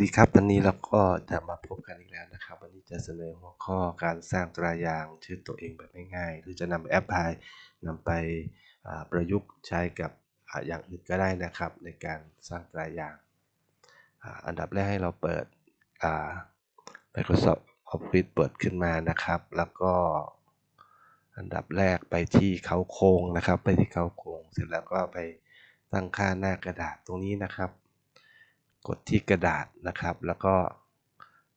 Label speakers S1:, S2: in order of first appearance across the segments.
S1: ดีครับ วันนี้เราก็จะมาพบกันอีกแล้วนะครับ วันนี้จะเสนอหัวข้อการสร้างตรายางชื่อตัวเองแบบง่ายๆหรือจะนำแอปพลายนำไปประยุกต์ใช้กับอย่างอื่นก็ได้นะครับ ในการสร้างตรายาง อันดับแรกให้เราเปิด Microsoft Office เปิดขึ้นมานะครับ แล้วก็ อันดับแรกไปที่เขาโครงนะครับ ไปที่เขาโครงเสร็จแล้วก็ไปตั้งค่าหน้ากระดาษตรงนี้นะครับ กดที่กระดาษนะครับ แล้วก็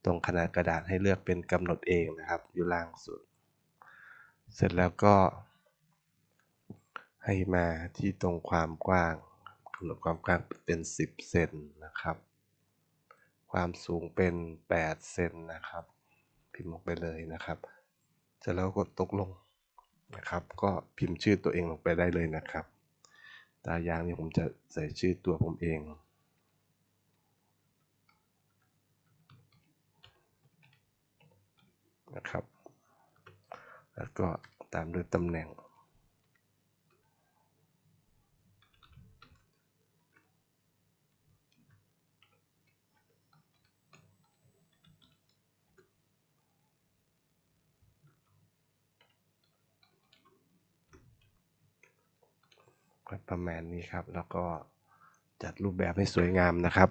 S1: ตรงขนาดกระดาษให้เลือกเป็นกำหนดเองนะครับ อยู่ล่างสุด เสร็จแล้วก็ ให้มาที่ตรงความกว้างกำหนดความกว้างเป็น 10 เซนนะครับ ความสูงเป็น 8 เซนนะครับ พิมพ์ลงไปเลยนะครับ เสร็จแล้วกดตกลงนะครับ ก็พิมพ์ชื่อตัวเองลงไปได้เลยนะครับ ตารางนี้ผมจะใส่ชื่อตัวผมเอง นะครับ แล้วก็ตามด้วยตำแหน่ง ประมาณนี้ครับ แล้วก็จัดรูปแบบให้สวยงามนะครับ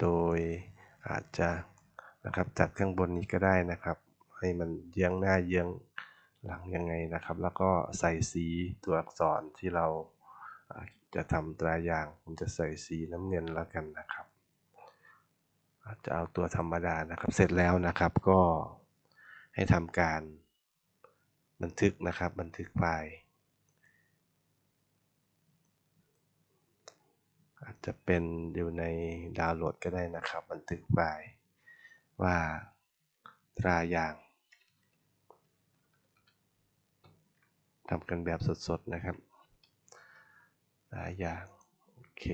S1: โดย อาจจะนะครับจัดข้างบนนี้ก็ได้นะครับ ให้มันเยื้องหน้าเยื้องหลังยังไงนะครับ แล้วก็ใส่สีตัวอักษรที่เราจะทำตรายางผมจะใส่สีน้ำเงินแล้วกันนะครับ อาจจะเอาตัวธรรมดานะครับ เสร็จแล้วนะครับก็ให้ทำการบันทึกนะครับ บันทึกไฟล์ อา จะเป็นอยู่ในดาวน์โหลดก็ได้นะครับ บันทึกไฟล์ว่าตรายางทำกันแบบสดๆนะครับตรายางโอเค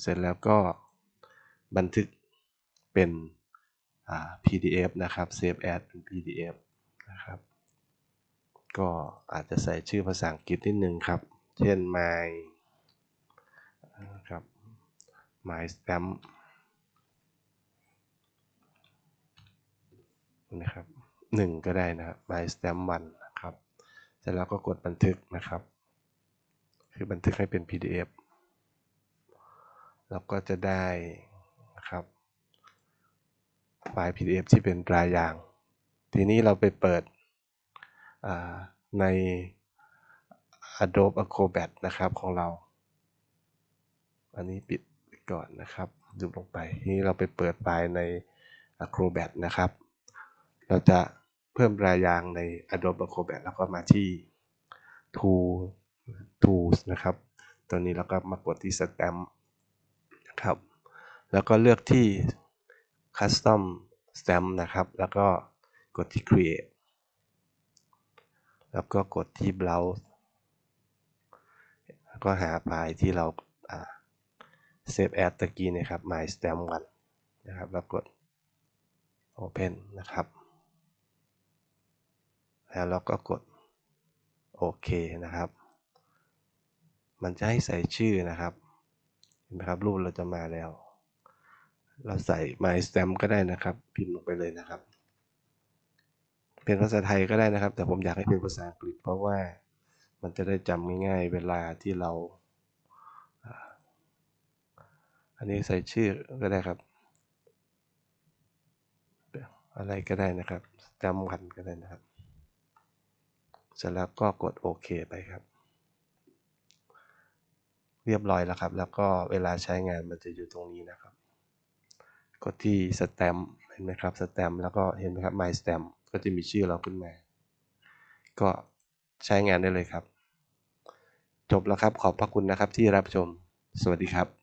S1: เสร็จแล้วก็บันทึกเป็น PDF นะครับ Save as เป็น PDF นะครับ ก็อาจจะใส่ชื่อภาษาอังกฤษนิดนึงครับ เช่น my นะครับ my stamp นะครับหนึ่งก็ได้นะครับ my stamp one นะครับเสร็จแล้วก็กดบันทึกนะครับ คือบันทึกให้เป็น PDF แล้วก็จะได้นะครับไฟล์ PDF ที่เป็นรายอย่าง ทีนี้เราไปเปิดใน Adobe Acrobat นะครับของเรา อันนี้ปิด ก่อนนะครับดูลงไปนี้เราไปเปิดไฟล์ใน Acrobat นะครับ เราจะเพิ่มรายยางใน Adobe Acrobat แล้วก็มาที่ Tool Tools นะครับ ตัวนี้แล้วก็มากดที่ Stamp นะครับ แล้วก็เลือกที่ Custom Stamp นะครับ แล้วก็กดที่ Create แล้วก็กดที่ Browse แล้วก็หาไฟล์ที่เรา Save as ตะกี้นะครับ My Stamp 1นะครับ แล้วกด Open นะครับ แล้วเราก็กดโอเคนะครับ มันจะให้ใส่ชื่อนะครับเห็นไหมครับรูปเราจะมาแล้ว เราใส่ My Stamp ก็ได้นะครับ พิมพ์ลงไปเลยนะครับ เป็นภาษาไทยก็ได้นะครับ แต่ผมอยากให้เป็นภาษาอังกฤษเพราะว่ามันจะได้จำง่ายๆเวลาที่เราอ่า อันนี้ใส่ชื่อก็ได้ครับ อะไรก็ได้นะครับจำวันก็ได้นะครับเสร็จแล้วก็กดโอเคไปครับ เรียบร้อยแล้วครับ แล้วก็เวลาใช้งานมันจะอยู่ตรงนี้นะครับ กดที่ stamp เห็นไหมครับ stamp แล้วก็เห็นไหมครับ my stamp ก็จะมีชื่อเราขึ้นมา ก็ใช้งานได้เลยครับ จบแล้วครับขอบพระคุณนะครับที่รับชม สวัสดีครับ